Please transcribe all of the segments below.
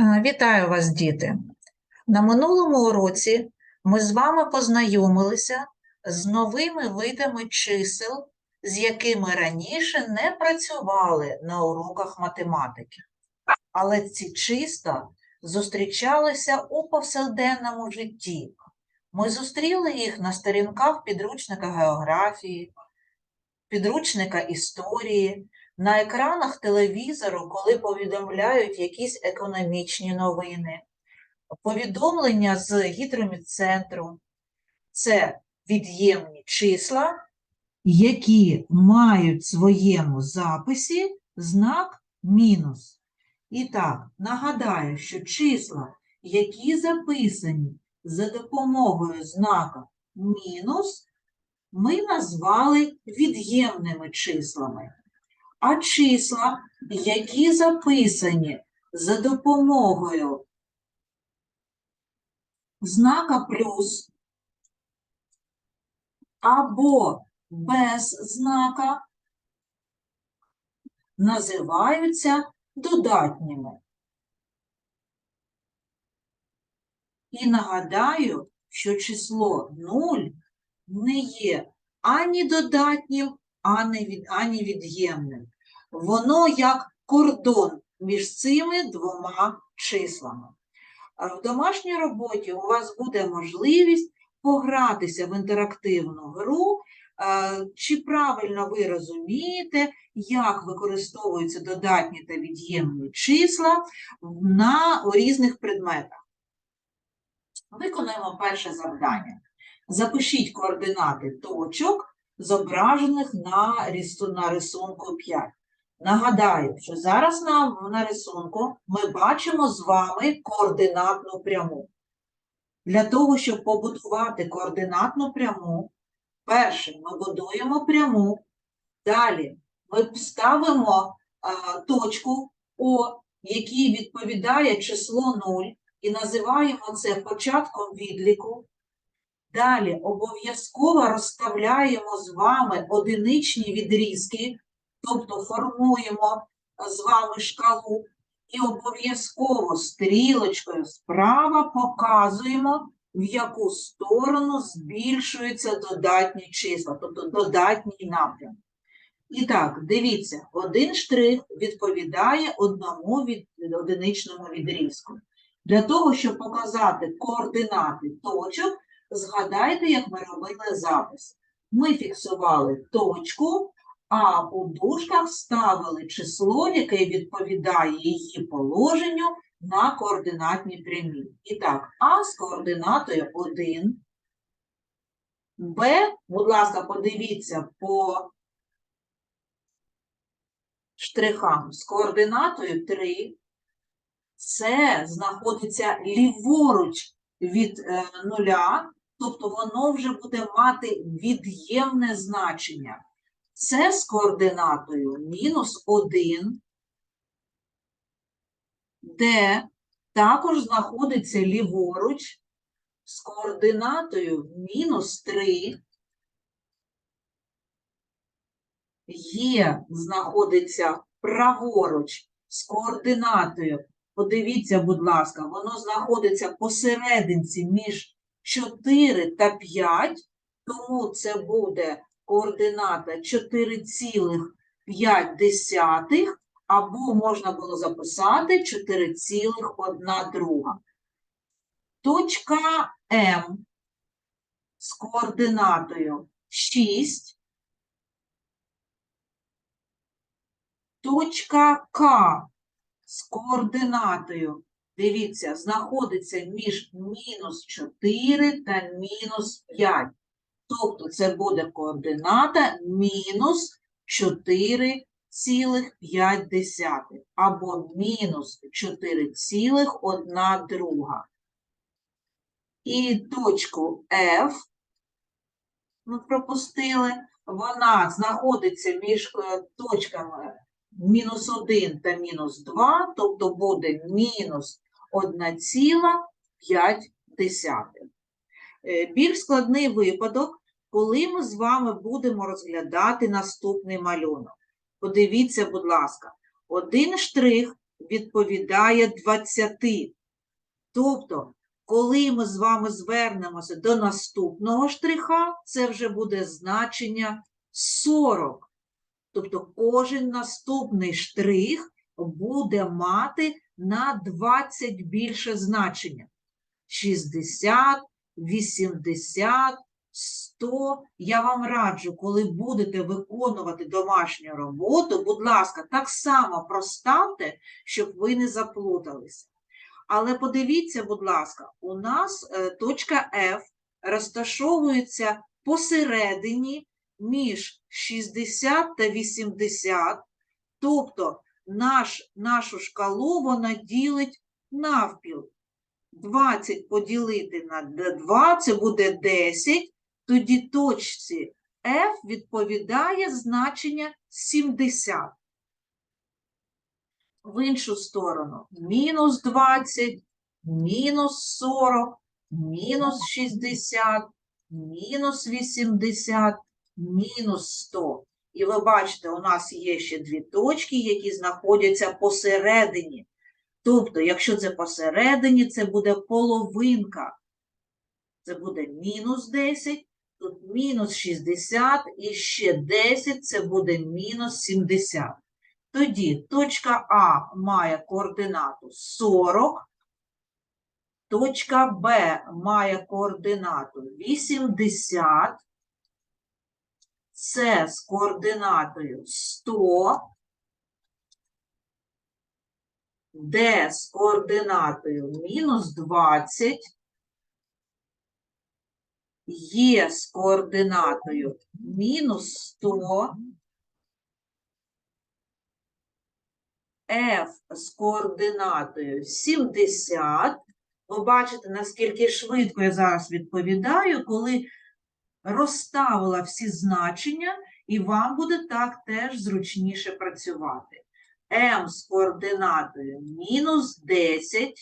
Е, Вітаю вас, діти! На минулому уроці ми з вами познайомилися з новими видами чисел, з якими раніше не працювали на уроках математики. Але ці числа зустрічалися у повсякденному житті. Ми зустріли їх на сторінках підручника географії, підручника історії, на екранах телевізору, коли повідомляють якісь економічні новини, повідомлення з гідромедцентру. Це від'ємні числа, які мають в своєму записі знак мінус. І так, нагадаю, що числа, які записані за допомогою знака мінус, ми назвали від'ємними числами. А числа, які записані за допомогою знака плюс або без знака, називаються додатніми. І нагадаю, що число 0 не є ані додатнім, ані, від'ємним. Воно як кордон між цими двома числами. В домашній роботі у вас буде можливість погратися в інтерактивну гру, чи правильно ви розумієте, як використовуються додатні та від'ємні числа на, у різних предметах. Виконуємо перше завдання. Запишіть координати точок, зображених на рисунку 5. Нагадаю, що зараз на, на рисунку ми бачимо з вами координатну пряму. Для того, щоб побудувати координатну пряму, перше ми будуємо пряму, далі ми ставимо а, точку О, якій відповідає число 0, і називаємо це початком відліку. Далі обов'язково розставляємо з вами одиничні відрізки, тобто формуємо е, з вами шкалу, і обов'язково стрілочкою справа показуємо, в яку сторону збільшуються додатні числа, тобто додатній напрям. І так, дивіться, один штрих відповідає одному від, одиничному відрізку. Для того, щоб показати координати точок, згадайте, як ми робили запис. Ми фіксували точку, а у дужках ставили число, яке відповідає її положенню на координатній прямій. І так, А з координатою 1, Б, будь ласка, подивіться по штрихам з координатою 3, С знаходиться ліворуч від е, нуля, тобто воно вже буде мати від'ємне значення. Це з координатою мінус 1, де також знаходиться ліворуч з координатою мінус 3, є знаходиться праворуч з координатою, подивіться, будь ласка, воно знаходиться посерединці між 4 та 5, тому це буде координата 4,5, або можна було записати 4,1 друга. Точка М з координатою 6. Точка К з координатою, дивіться, знаходиться між мінус 4 та мінус 5. Тобто це буде координата мінус 4,5 або мінус 4,1 друга. І точку F ми пропустили, вона знаходиться між е, точками мінус 1 та мінус 2, тобто буде мінус 1,5. Е, Більш складний випадок, коли ми з вами будемо розглядати наступний малюнок. Подивіться, будь ласка, один штрих відповідає 20. Тобто, коли ми з вами звернемося до наступного штриха, це вже буде значення 40. Тобто кожен наступний штрих буде мати на 20 більше значення. 60, 80, 100. Я вам раджу, коли будете виконувати домашню роботу, будь ласка, так само проставте, щоб ви не заплуталися. Але подивіться, будь ласка, у нас е, точка F розташовується посередині між 60 та 80, тобто наш, нашу шкалу вона ділить навпіл. 20 поділити на 2 це буде 10, тоді точці F відповідає значення 70. В іншу сторону мінус 20, мінус 40, мінус 60, мінус 80, мінус 100. І ви бачите, у нас є ще дві точки, які знаходяться посередині. Тобто, якщо це посередині, це буде половинка. Це буде мінус 10, тут мінус 60 і ще 10 це буде мінус 70. Тоді точка А має координату 40, точка Б має координату 80, С з координатою 100, Д з координатою мінус 20, Є з координатою мінус 100, F з координатою 70. Ви бачите, наскільки швидко я зараз відповідаю, коли розставила всі значення, і вам буде так теж зручніше працювати. М з координатою мінус 10,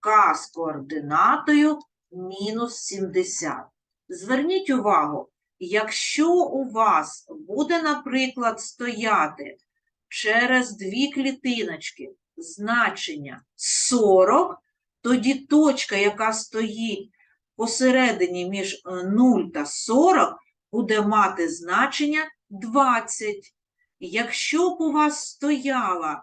К з координатою мінус 70. Зверніть увагу, якщо у вас буде, наприклад, стояти через дві клітиночки значення 40, тоді точка, яка стоїть посередині між 0 та 40, буде мати значення 20. Якщо б у вас стояло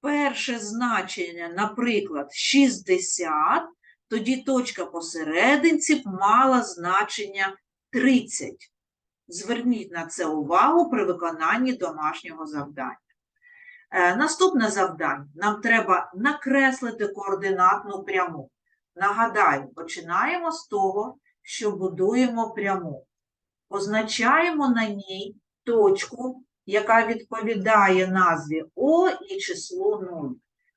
перше значення, наприклад, 60, тоді точка посерединці мала значення 30. Зверніть на це увагу при виконанні домашнього завдання. Е, Наступне завдання. Нам треба накреслити координатну пряму. Нагадаю, починаємо з того, що будуємо пряму. Позначаємо на ній точку, яка відповідає назві О і числу 0.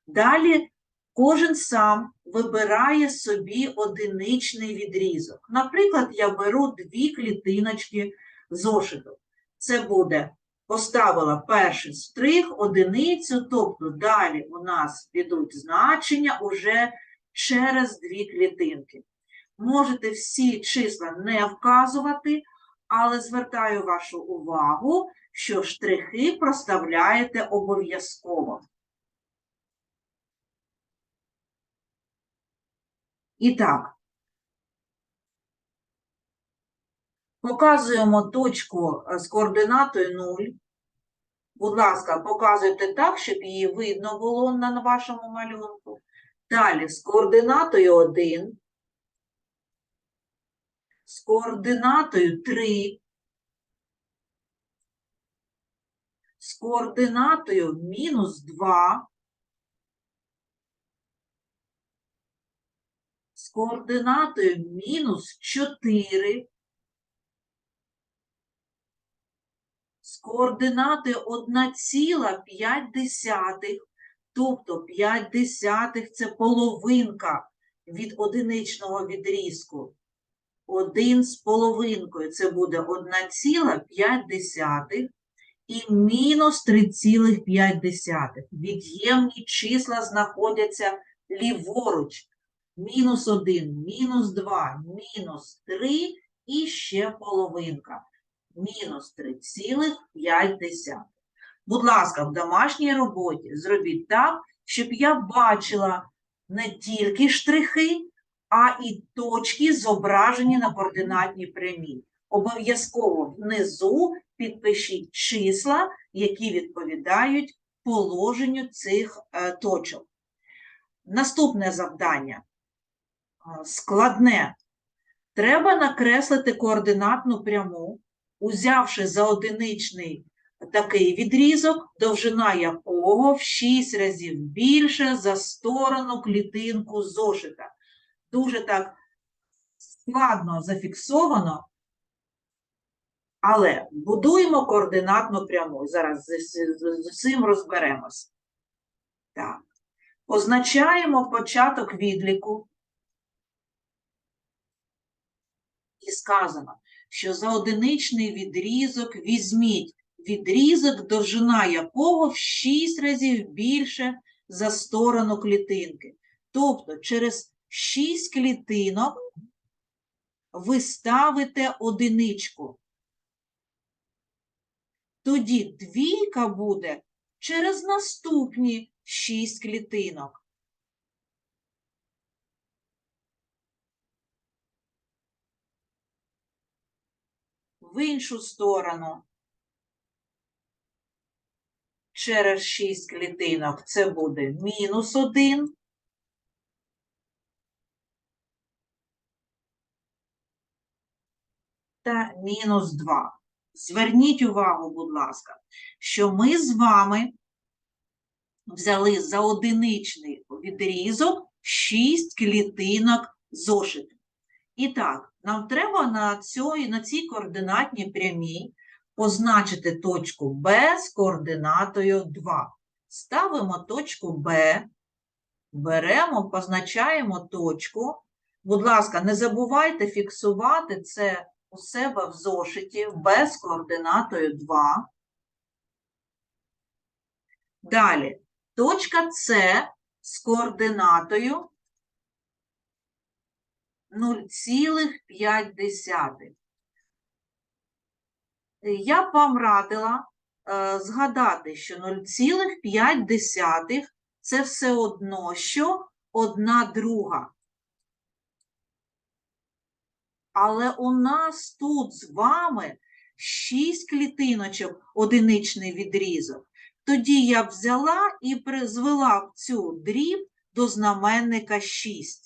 Далі кожен сам вибирає собі одиничний відрізок. Наприклад, я беру дві клітиночки зошиту. Це буде поставила перший штрих, одиницю, тобто далі у нас підуть значення уже через дві клітинки. Можете всі числа не вказувати, але звертаю вашу увагу, що штрихи проставляєте обов'язково. І так, показуємо точку з координатою 0. Будь ласка, показуйте так, щоб її видно було на вашому малюнку. Далі з координатою 1, з координатою 3, з координатою мінус 2, з координатою мінус 4, з координатою 1,5, тобто 5 десятих – це половинка від одиничного відрізку. 1 з половинкою – це буде 1,5 і мінус 3,5. Від'ємні числа знаходяться ліворуч. Мінус 1, мінус 2, мінус 3 і ще половинка. Мінус 3,5. Будь ласка, в домашній роботі зробіть так, щоб я бачила не тільки штрихи, а і точки, зображені на координатній прямій. Обов'язково внизу підпишіть числа, які відповідають положенню цих е, точок. Наступне завдання складне. Треба накреслити координатну пряму, узявши за одиничний такий відрізок, довжина якого в 6 разів більше за сторону клітинку зошита. Дуже так складно зафіксовано, але будуємо координатну пряму. Зараз з, цим розберемось. Так. Позначаємо початок відліку. І сказано, що за одиничний відрізок візьміть відрізок, довжина якого в 6 разів більше за сторону клітинки. Тобто через 6 клітинок ви ставите одиничку. Тоді двійка буде через наступні 6 клітинок. В іншу сторону. Через 6 клітинок це буде мінус 1. Та мінус 2. Зверніть увагу, будь ласка, що ми з вами взяли за одиничний відрізок 6 клітинок зошиту. І так, нам треба на, цій, на цій координатній прямій позначити точку Б з координатою 2. Ставимо точку Б, беремо, позначаємо точку. Будь ласка, не забувайте фіксувати це у себе в зошиті Б з координатою 2. Далі, точка С з координатою 0,5. Я б вам радила е, згадати, що 0,5 це все одно, що одна друга. Але у нас тут з вами 6 клітиночок, одиничний відрізок. Тоді я взяла і призвела б цю дріб до знаменника 6.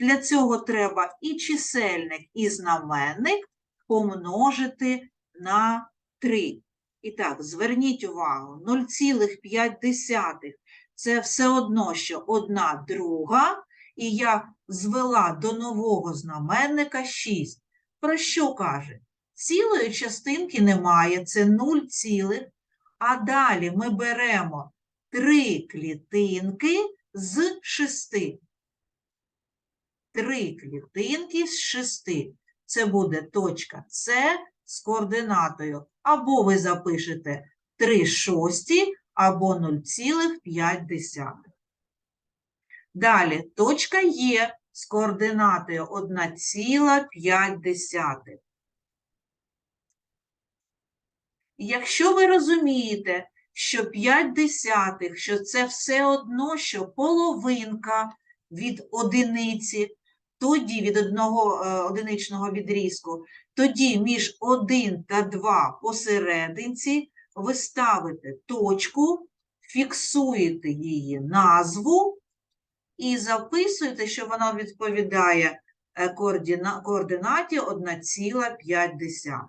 Для цього треба і чисельник, і знаменник помножити на 3. І так, зверніть увагу, 0,5 це все одно, що одна друга, і я звела до нового знаменника 6. Про що каже? Цілої частинки немає, це 0 цілих, а далі ми беремо 3 клітинки з 6. Три клітинки з 6. Це буде точка С з координатою. Або ви запишете 3 шості, або 0,5. Далі точка Є з координатою 1,5. Якщо ви розумієте, що 5 десятих, що це все одно, що половинка від одиниці, тоді від одного е, одиничного відрізку, тоді між 1 та 2 посерединці ви ставите точку, фіксуєте її назву і записуєте, що вона відповідає е, координа- координаті 1,5.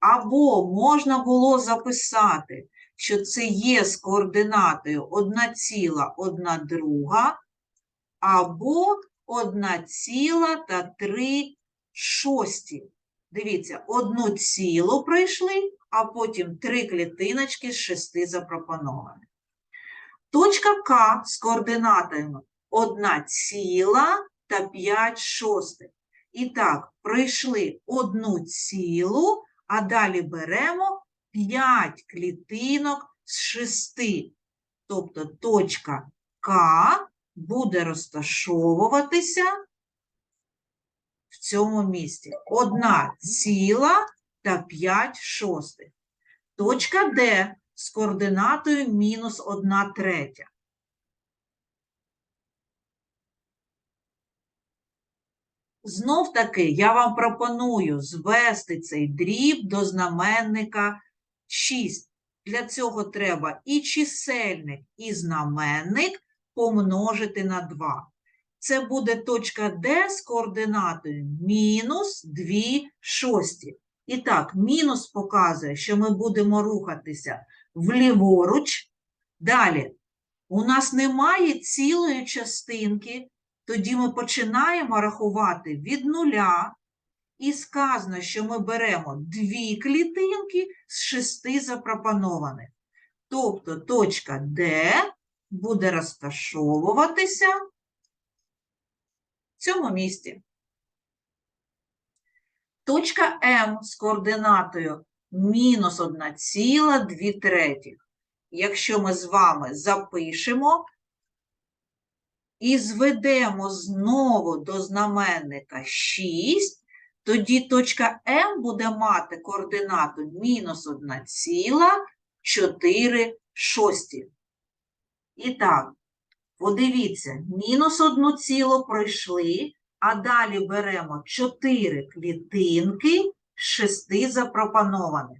Або можна було записати, що це є з координатою 1,1 друга, або 1,3 шості. Дивіться, одну цілу пройшли, а потім три клітиночки з шести запропоновані. Точка К з координатами 1 ціла та 5 шостих. І так, пройшли одну цілу, а далі беремо 5 клітинок з 6. Тобто точка К буде розташовуватися в цьому місці. Одна ціла та 5 шостих. Точка Д з координатою мінус 1 третя. Знов таки я вам пропоную звести цей дріб до знаменника 6. Для цього треба і чисельник, і знаменник помножити на 2. Це буде точка Д з координатою мінус 2 шості. І так, мінус показує, що ми будемо рухатися вліворуч. Далі, у нас немає цілої частинки, тоді ми починаємо рахувати від нуля. І сказано, що ми беремо дві клітинки з шести запропонованих. Тобто точка Д буде розташовуватися в цьому місці. Точка М з координатою мінус 1,2 третіх. Якщо ми з вами запишемо і зведемо знову до знаменника 6, тоді точка М буде мати координату мінус 1,4 шості. І так, подивіться, мінус 1 ціло пройшли, а далі беремо 4 клітинки з 6 запропонованих.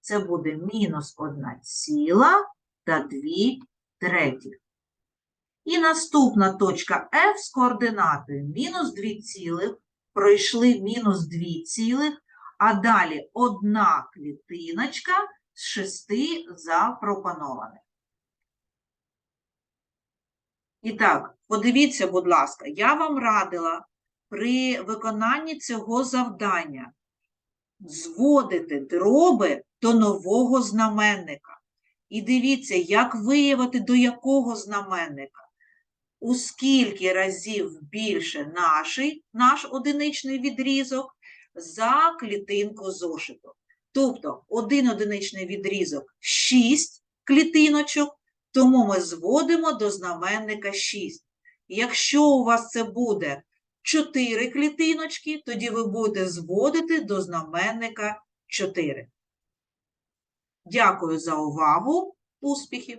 Це буде мінус 1 ціла та 2 третіх. І наступна точка F з координатою мінус 2 цілих, пройшли мінус 2 цілих, а далі одна клітиночка з 6 запропонованих. І так, подивіться, будь ласка, я вам радила при виконанні цього завдання зводити дроби до нового знаменника. І дивіться, як виявити, до якого знаменника. У скільки разів більше наший, наш одиничний відрізок за клітинку зошиту. Тобто один одиничний відрізок 6 клітиночок, тому ми зводимо до знаменника 6. Якщо у вас це буде 4 клітиночки, тоді ви будете зводити до знаменника 4. Дякую за увагу. Успіхів!